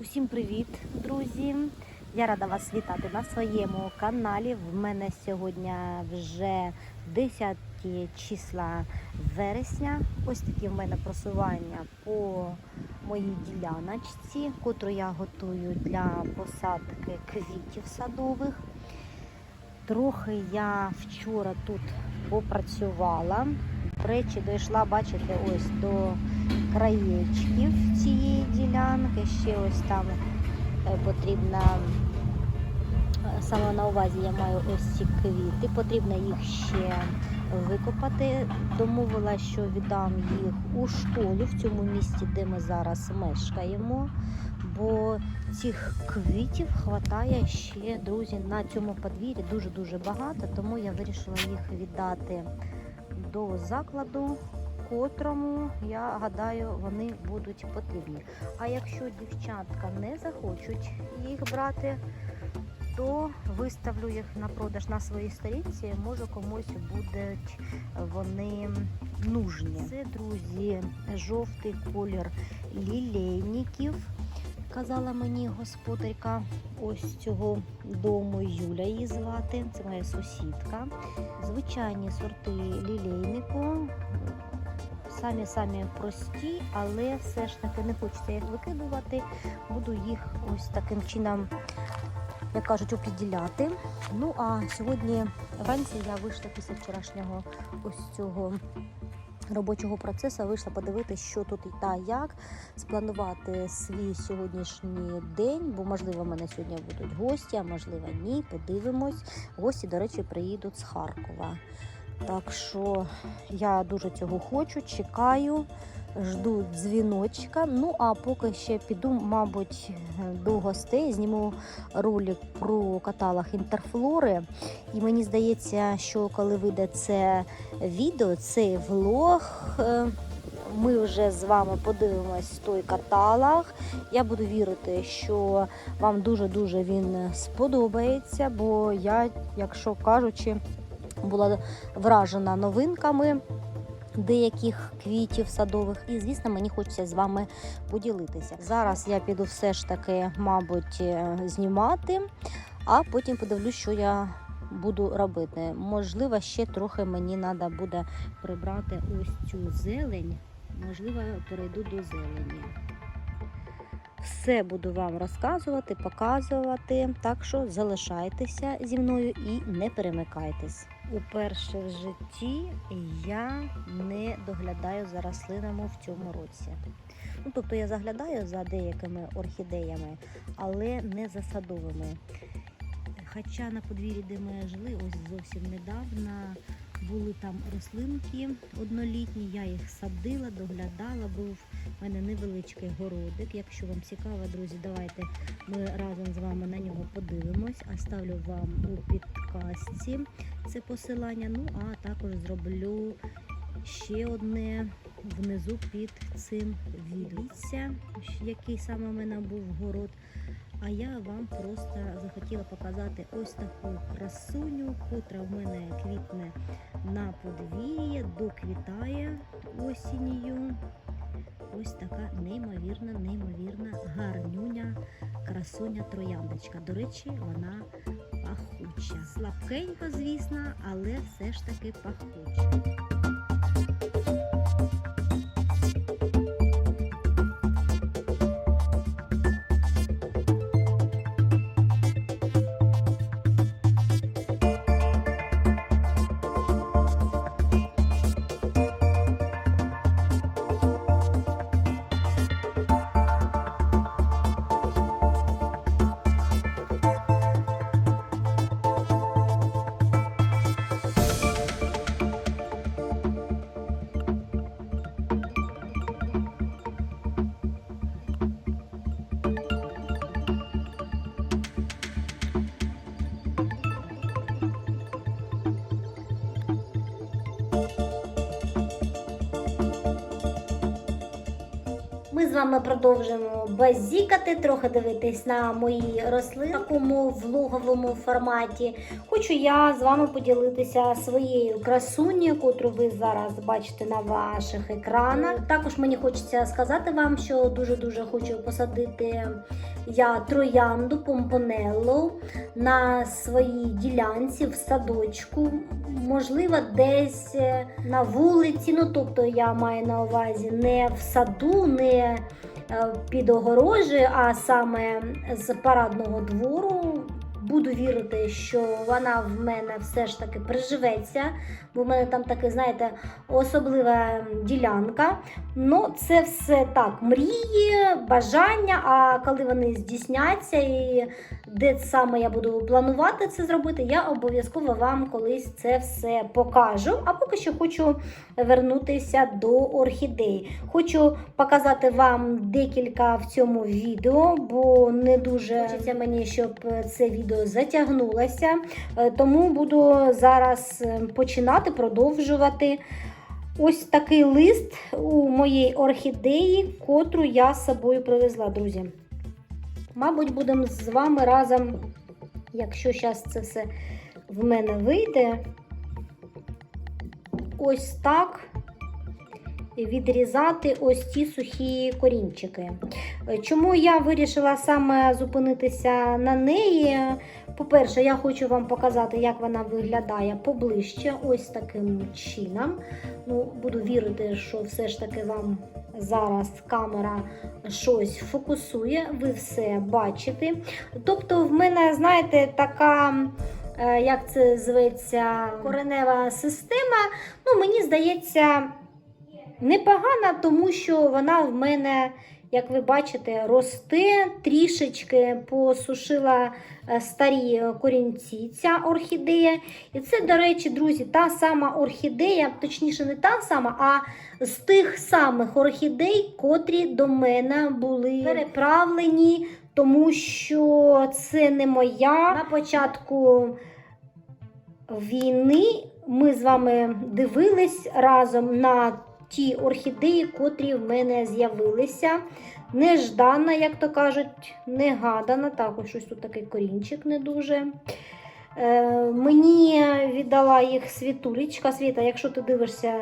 Усім привіт, друзі! Я рада вас вітати на своєму каналі. В мене сьогодні вже 10 числа вересня. Ось такі в мене просування по моїй діляночці, котру я готую для посадки квітів садових. Трохи я вчора тут попрацювала. До речі, дійшла, бачите, ось до краєчків цієї ділянки. Ще ось там е, потрібно, е, саме на увазі я маю ось ці квіти, потрібно їх ще викопати. Домовила, що віддам їх у школу в цьому місті, де ми зараз мешкаємо. Бо цих квітів хватає ще, друзі, на цьому подвір'ї дуже-дуже багато, тому я вирішила їх віддати до закладу, котрому, я гадаю, вони будуть потрібні. А якщо дівчатка не захочуть їх брати, то виставлю їх на продаж на своїй сторінці. Може комусь будуть вони нужні. Це, друзі, жовтий колір лілейників. Казала мені господарка ось цього дому Юля її звати. Це моя сусідка. Звичайні сорти лілейнику. Самі самі прості, але все ж таки не хочеться їх викидувати. Буду їх ось таким чином, як кажуть, оприділяти. Ну а сьогодні вранці я вийшла після вчорашнього ось цього робочого процесу, вийшла подивитися, що тут і та як, спланувати свій сьогоднішній день, бо можливо в мене сьогодні будуть гості, а можливо ні. Подивимось. Гості, до речі, приїдуть з Харкова. Так що я дуже цього хочу, чекаю, жду дзвіночка. Ну а поки ще піду, мабуть, до гостей, зніму ролик про каталог інтерфлори. І мені здається, що коли вийде це відео, цей влог. е, Ми вже з вами подивимось той каталог. Я буду вірити, що вам дуже-дуже він сподобається, бо я, якщо кажучи, була вражена новинками деяких квітів садових. І, звісно, мені хочеться з вами поділитися. Зараз я піду все ж таки, мабуть, е, знімати, а потім подивлюсь, що я буду робити. Можливо, ще трохи мені треба буде прибрати ось цю зелень. Можливо, перейду до зелені. Все буду вам розказувати, показувати. Так що залишайтеся зі мною і не перемикайтесь. Уперше в житті я не доглядаю за рослинами в цьому році. Ну, тобто я заглядаю за деякими орхідеями, але не за садовими. Хоча на подвір'ї, де ми жили, ось зовсім недавно були там рослинки однолітні, я їх садила, доглядала, був у мене невеличкий городик. Якщо вам цікаво, друзі, давайте ми разом з вами на нього подивимось. А ставлю вам у підказці це посилання. Ну а також зроблю ще одне внизу під цим відео. Який саме у мене був город. А я вам просто захотіла показати ось таку красуню, котра в мене квітне на подвір'ї, доквітає осінню. Ось така неймовірна, неймовірна гарнюня, красуня трояндочка. До речі, вона пахуча. Слабкенько, звісно, але все ж таки пахуча. З вами продовжимо базікати, трохи дивитись на мої рослини в такому влоговому форматі. Хочу я з вами поділитися своєю красунею, котру ви зараз бачите на ваших екранах. Також мені хочеться сказати вам, що дуже-дуже хочу посадити я троянду помпонелло на своїй ділянці в садочку. Можливо, десь е, на вулиці. Ну, тобто я маю на увазі не в саду, не під огорожі, а саме з парадного двору. Буду вірити, що вона в мене все ж таки приживеться, бо в мене там таке, знаєте, особлива ділянка. Ну, це все так, мрії, бажання. А коли вони здійсняться і де саме я буду планувати це зробити, я обов'язково вам колись це все покажу. А поки що хочу вернутися до орхідей. Хочу показати вам декілька в цьому відео, бо не дуже хочеться мені, щоб це відео затягнулося. Е, Тому буду зараз е, починати продовжувати. Ось такий лист у моєї орхідеї, котру я з собою привезла, друзі. Мабуть, будемо з вами разом, якщо зараз це все в мене вийде, ось так відрізати ось ці сухі корінчики. Чому я вирішила саме зупинитися на неї? По-перше, я хочу вам показати, як вона виглядає поближче, ось таким чином. Ну, Буду вірити, що все ж таки вам зараз камера щось фокусує, ви все бачите. Тобто, в мене, знаєте, така. е, Як це зветься, коренева система. Ну, мені здається, непогана, тому що вона в мене, як ви бачите, росте трішечки посушила е, старі корінці ця орхідея. І це, до речі, друзі, та сама орхідея, точніше, не та сама, а з тих самих орхідей, котрі до мене були переправлені, тому що це не моя. На початку війни ми з вами дивились разом на ті орхідеї, котрі в мене з'явилися. Неждана, як то кажуть, негадана. Також щось тут такий корінчик не дуже. Е, мені віддала їх світулечка. Світа, якщо ти дивишся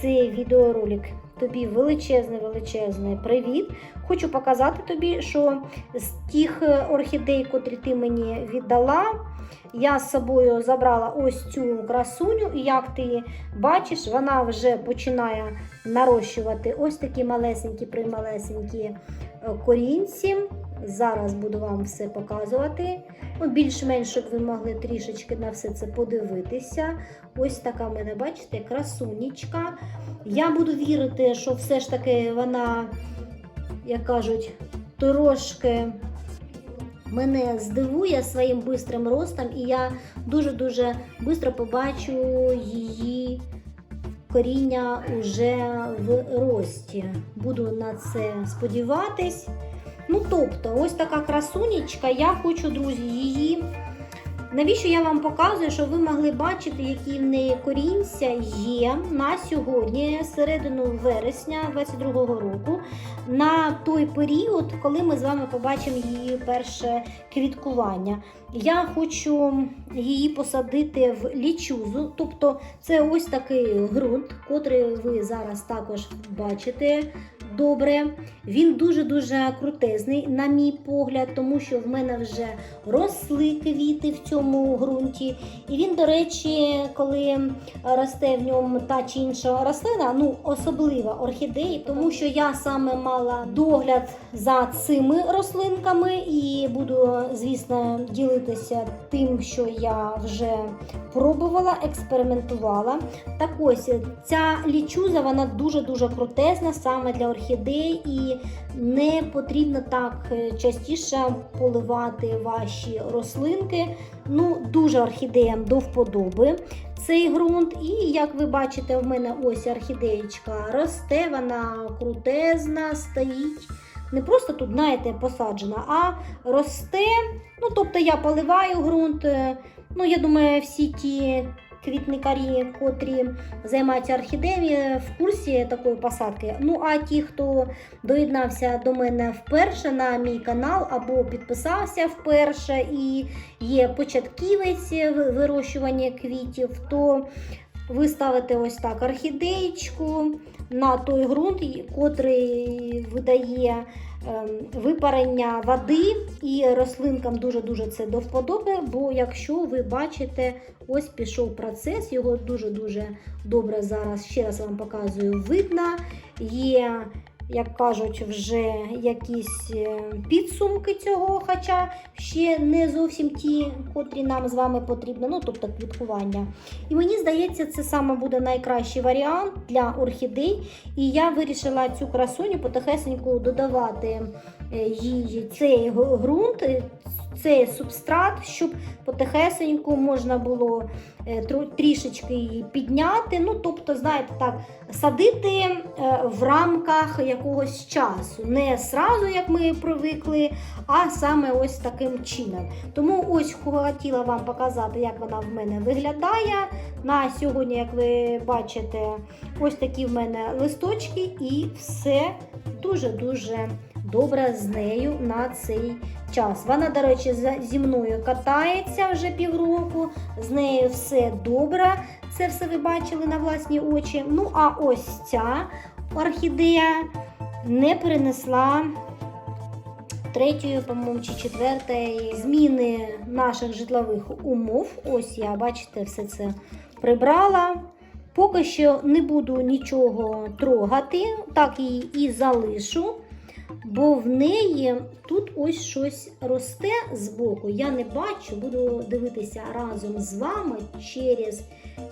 цей відеоролик, тобі величезний величезний привіт. Хочу показати тобі, що з тих орхідей, котрі ти мені віддала, я з собою забрала ось цю красуню, і як ти бачиш, вона вже починає нарощувати ось такі малесенькі прималесенькі е, корінці. Зараз буду вам все показувати. Ну, Більш-менш, щоб ви могли трішечки на все це подивитися. Ось така в мене, бачите, красунечка. Я буду вірити, що все ж таки вона, як кажуть, трошки мене здивує своїм бистрим ростом, і я дуже-дуже швидко побачу її коріння уже в рості. Буду на це сподіватись. Ну, тобто, ось така красунечка. Я хочу, друзі, її. Навіщо я вам показую, щоб ви могли бачити, які в неї корінця є на сьогодні, середину вересня 2022 року, на той період, коли ми з вами побачимо її перше квіткування. Я хочу її посадити в лічузу, тобто це ось такий ґрунт, котрий ви зараз також бачите добре. Він дуже-дуже крутезний, на мій погляд, тому що в мене вже росли квіти в цьому ґрунті. І він, до речі, коли росте в ньому та чи інша рослина, ну особлива орхідеї, тому що я саме мала догляд за цими рослинками і буду, звісно, ділитися тим, що я вже пробувала, експериментувала. Так ось ця лічуза вона дуже-дуже крутезна саме для орхідей, і не потрібно так е, частіше поливати ваші рослинки. Ну, дуже орхідеям до вподоби цей ґрунт. І як ви бачите, в мене ось орхідеєчка росте, вона крутезна, стоїть. Не просто тут, знаєте, посаджена, а росте. Ну, тобто я поливаю ґрунт. е, Ну, я думаю, всі ті квітникарі, котрі займаються орхідеями, в курсі такої посадки. Ну а ті, хто доєднався до мене вперше на мій канал або підписався вперше і є початківець в вирощуванні квітів, то ви ставите ось так орхідеєчку на той ґрунт, котрий видає випарення води, і рослинкам дуже-дуже це до вподоби, бо якщо ви бачите, ось пішов процес, його дуже-дуже добре зараз, ще раз вам показую, видно. Є, як кажуть, вже якісь е, підсумки цього, хоча ще не зовсім ті, котрі нам з вами потрібні, ну тобто квіткування. І мені здається, це саме буде найкращий варіант для орхідей. І я вирішила цю красуню потихесеньку додавати е, їй цей ґрунт, цей субстрат, щоб потихесеньку можна було е, трішечки її підняти. Ну, тобто, знаєте, так, садити е, в рамках якогось часу. Не сразу, як ми привикли, а саме ось таким чином. Тому ось хотіла вам показати, як вона в мене виглядає. На сьогодні, як ви бачите, ось такі в мене листочки, і все дуже-дуже добре з нею на цей час. Вона, до речі, зі мною катається вже півроку, з нею все добре. Це все ви бачили на власні очі. Ну, а ось ця орхідея не перенесла третьої, по-моєму, чи четвертої зміни наших житлових умов. Ось я, бачите, все це прибрала. Поки що не буду нічого трогати, так її і залишу, бо в неї тут ось щось росте збоку. Я не бачу, буду дивитися разом з вами через,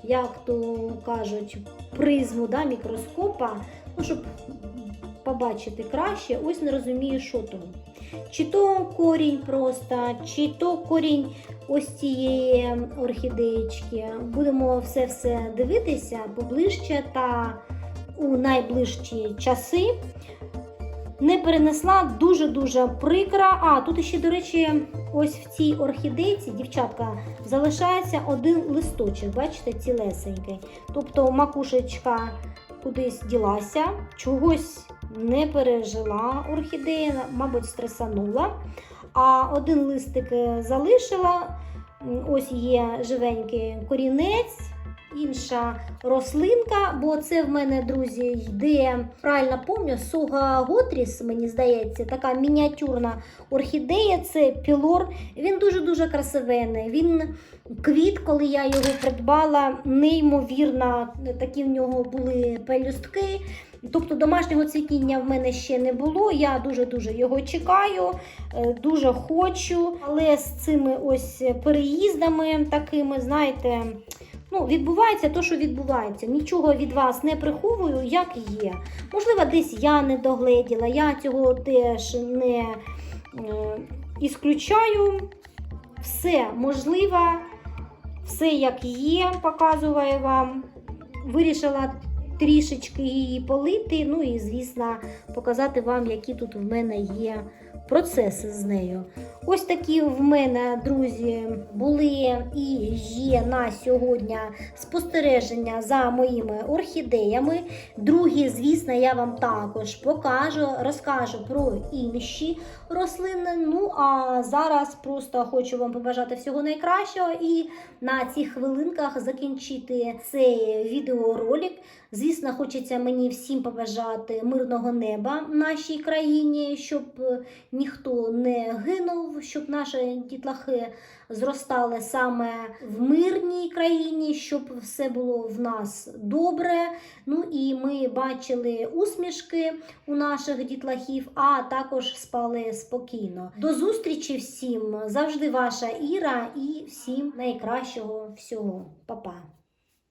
як то кажуть, призму да, мікроскопа, ну, щоб побачити краще. Ось не розумію, що то. Чи то корінь просто, чи то корінь ось цієї орхідеєчки. Будемо все-все дивитися поближче та у найближчі часи. Не перенесла дуже-дуже прикра. А, тут ще, до речі, ось в цій орхідейці, дівчатка, залишається один листочок, бачите, цілесенький. Тобто макушечка кудись ділася, чогось не пережила орхідея, мабуть, стресанула. А один листик е, залишила. Ось є живенький корінець, інша рослинка, бо це в мене, друзі, йде, правильно пам'ятаю, Суга Готріс, мені здається, така мініатюрна орхідея, це пілор. Він дуже-дуже красивенний. Він квіт, коли я його придбала, неймовірно, такі в нього були пелюстки. Тобто домашнього цвітіння в мене ще не було. Я дуже-дуже його чекаю, е, дуже хочу. Але з цими ось переїздами такими, знаєте, ну, відбувається те, що відбувається. Нічого від вас не приховую, як є. Можливо, десь я не догледіла, я цього теж не е, ісключаю. Все можливо, все як є, показую вам. Вирішила трішечки її полити. Ну і, звісно, показати вам, які тут в мене є процеси з нею. Ось такі в мене, друзі, були і є на сьогодні спостереження за моїми орхідеями. Другі, звісно, я вам також покажу, розкажу про інші рослини. Ну а зараз просто хочу вам побажати всього найкращого і на цих хвилинках закінчити цей відеоролик. Звісно, хочеться мені всім побажати мирного неба в нашій країні, щоб е, ніхто не гинув, щоб наші дітлахи зростали саме в мирній країні, щоб все було в нас добре. Ну і ми бачили усмішки у наших дітлахів, а також спали спокійно. До зустрічі всім! Завжди ваша Іра і всім найкращого всього. Па-па!